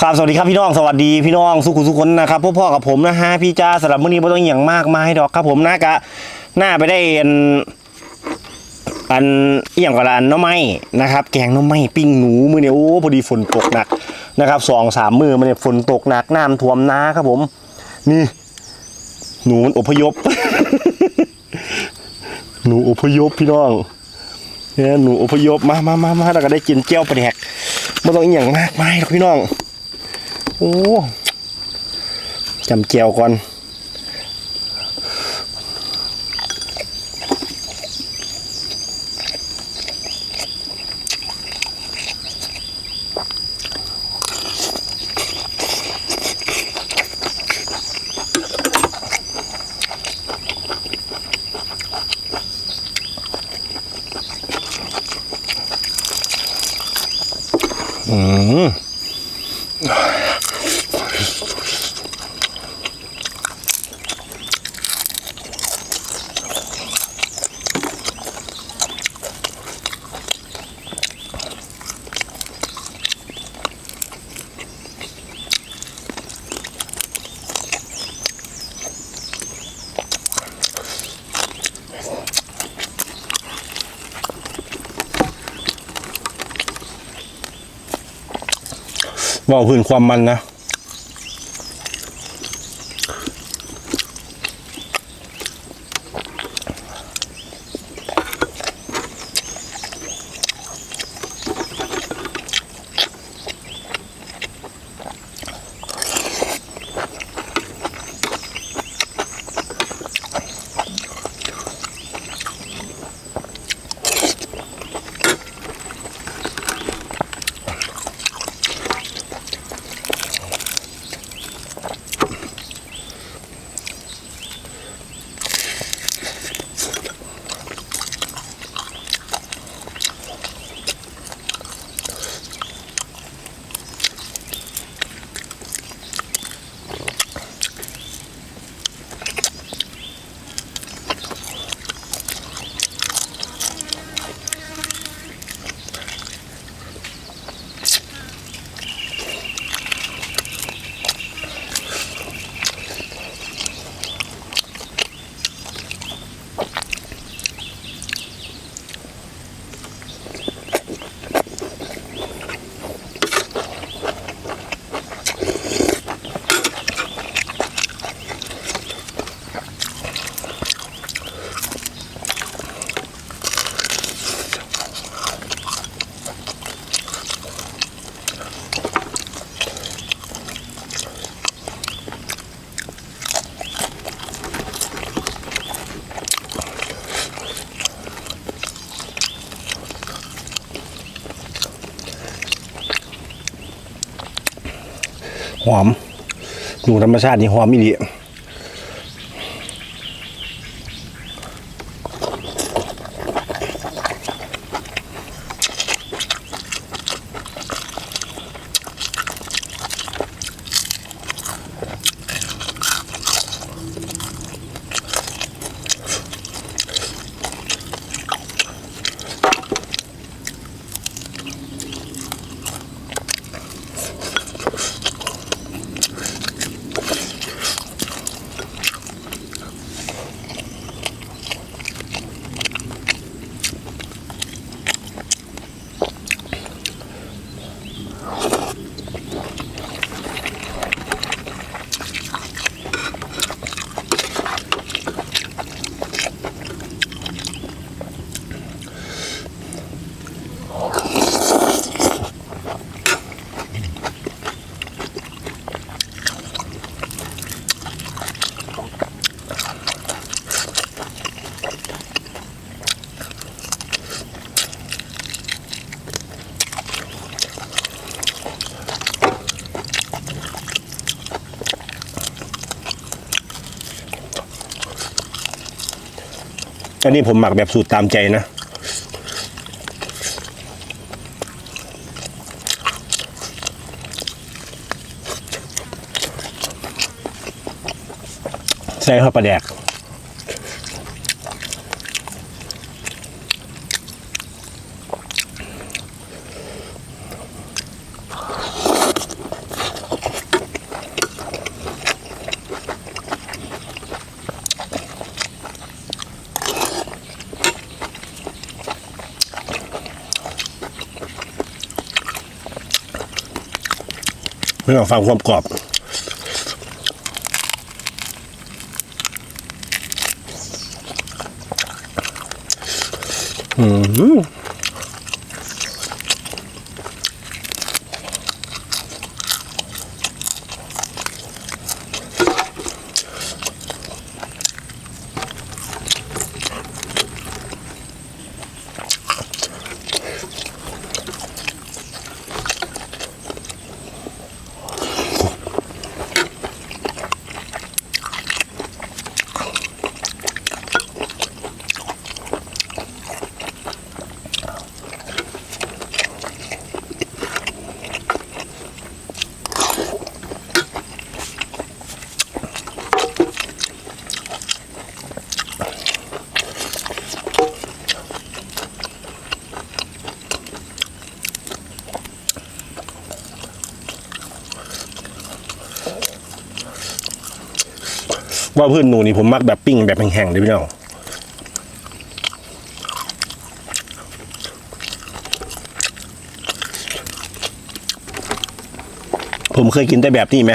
ครับสวัสดีครับพี่น้องสวัสดีพี่น้องสุขุสุขคนนะครับพ่อพ่อกับผมนะฮะพี่จ้าสำหรับมื้อนี้ไม่ต้องอย่างมากมายดอกครับผมน่ากะหน้าไปได้อันอันอย่างกว่าอันน้อไม้นะครับ แกงน้อไม้ปิ้งหนูมือเนี่ยโอ้พอดีฝนตกหนักนะครับสองสามมือมันเนี่ยฝนตกหนักน้ำท่วมนาครับผม นี่ หนูมันอพยพ หนูอพยพพี่น้องเนี่ยหนูอพยพมามามามาเราก็ได้กินเจียวปลาแดกไม่ต้องอย่างมากมายหรอกพี่น้อง โอ้จำเจียวก่อนอืม ว่าพื้นความมันนะ หอมหนูธรรมชาตินี่หอมอีดี อันนี้ผมหมักแบบสูตรตามใจนะใส่ข้าวปลาแดก ไม่ต้องฟังความกรอบ อืม ว่าเพื่อนหนูนี่ผมมักแบบปิ้งแบบแห้งๆเลยพี่น้องผมเคยกินแต่แบบนี้ไหม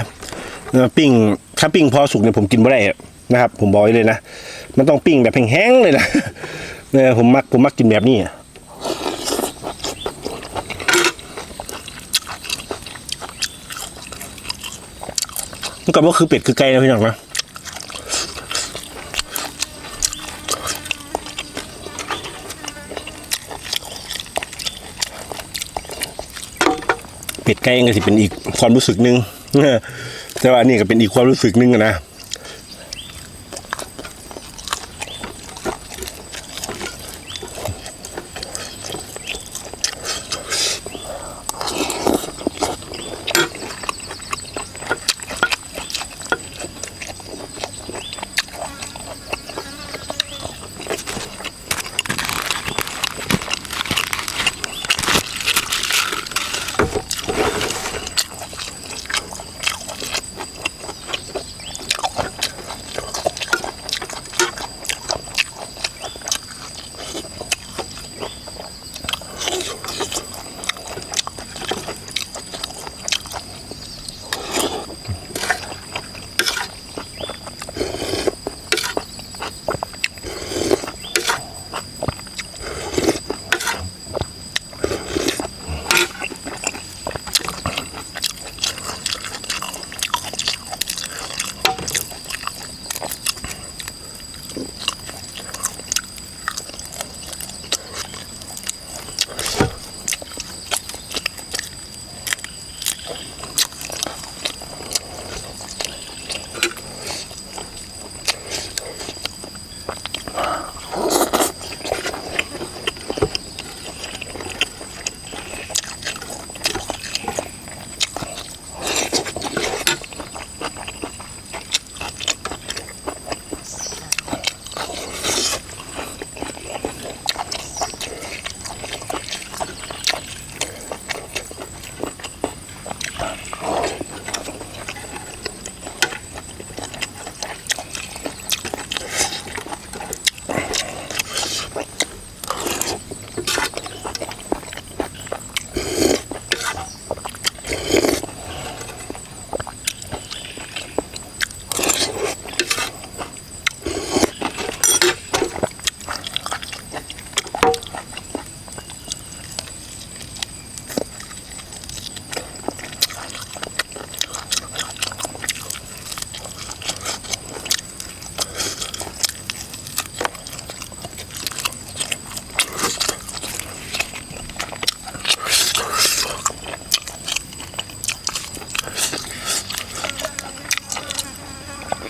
ปิ้งถ้าปิ้งพอสุกเนี่ยผมกินไม่ได้นะครับ ผมบอกไว้เลยนะ มันต้องปิ้งแบบแห้งๆเลยนะเนี่ยผมมักผมมักกินแบบนี้ก็ว่าคือเป็ดคือไก่นะพี่น้องนะ เป็ดไก่ก็สิเป็นอีกความรู้สึกหนึ่งแต่ว่านี่ก็เป็นอีกความรู้สึกหนึ่งนะ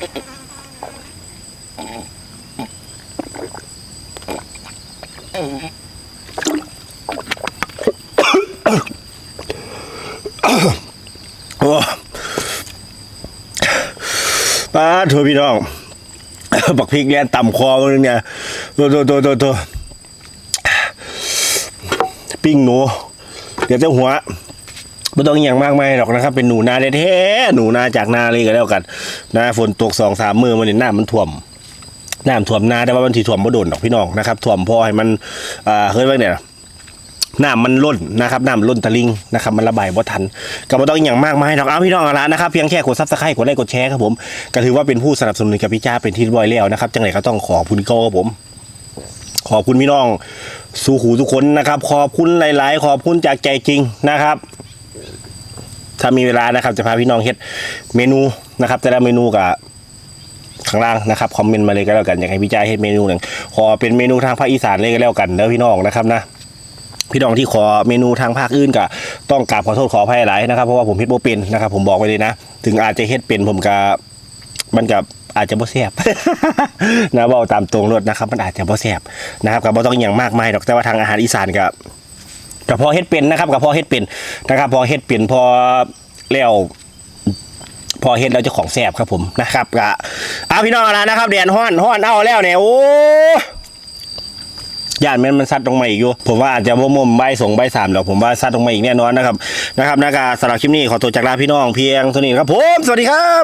ป้าโถพี่น้องบักพริกแกนต่ำคอมันเนี่ยโตโตโตโตโตปิ้งหนู เดี๋ยวจะหัว ไม่ต้องอย่างมากมายหรอกนะครับเป็นหนูนาแท้ๆหนูนาจากนาเลยก็แล้วกันนะฝนตกสองสามมือมันเนี่ยน้ำมันท่วมน้ำท่วมนาแต่ว่ามันถี่ท่วมไม่โดนหรอกพี่น้องนะครับท่วมพอให้มันอ่าเฮ้ยว่าเนี่ยน้ำมันล้นนะครับน้ำล้นตะลิงนะครับมันระบายบ่ทันก็บ่ต้องอย่างมากมายหรอกเอาพี่น้องอาละนะครับเพียงแค่กดซับสไครต์กดไลค์กดแชร์ครับผมก็ถือว่าเป็นผู้สนับสนุนกับพี่จ้าเป็นที่ร้อยแล้วนะครับจังไหนก็ต้องขอบคุณเขาครับผม ขอบคุณพี่น้อง สู่หูทุกคนนะครับ ขอบคุณหลาย ๆ ขอบคุณจากใจจริงนะครับ ถ้ามีเวลานะครับ จะพาพี่น้องเฮ็ดเมนูนะครับ แต่ละเมนูกับข้างล่างนะครับคอมเมนต์มาเลยก็แล้วกันอยากให้พี่จ้าเฮ็ดเมนูหนึ่งขอเป็นเมนูทางภาคอีสานเลยก็แล้วกันเด้อพี่น้องนะครับนะพี่น้องที่ขอเมนูทางภาคอื่นก็ต้องกราบขอโทษขออภัยหลายนะครับเพราะว่าผมเฮ็ดบ่เป็นนะครับ ผมบอกไว้เลยนะ ถึงอาจจะเฮ็ดเป็นผมก็มันกับอาจจะบ่แซ่บนะเว้าตามตรงรถนะครับ มันอาจจะบ่แซ่บนะครับก็บ่ต้องอย่างมากมายดอกแต่ว่าทางอาหารอีสานก็ ก็พอเฮ็ดเป็นนะครับก็พอเฮ็ดเป็นนะครับ พอเฮ็ดเป็นพอแล้วพอเฮ็ดแล้วจะของแซ่บครับผมนะครับก็เอาพี่น้องเอาละนะครับแดนฮ้อนฮ้อนเอาแล้วเนี่ยโอ้ย่านแม่นมันซัดลงมาอีกอยู่ผมว่าอาจจะมุมใบสองใบสามแล้วผมว่าซัดลงมาอีกแน่นอนนะครับนะครับนากาสำหรับคลิปนี้ขอตัวจากลาพี่น้องเพียงเท่านี้ครับผมสวัสดีครับ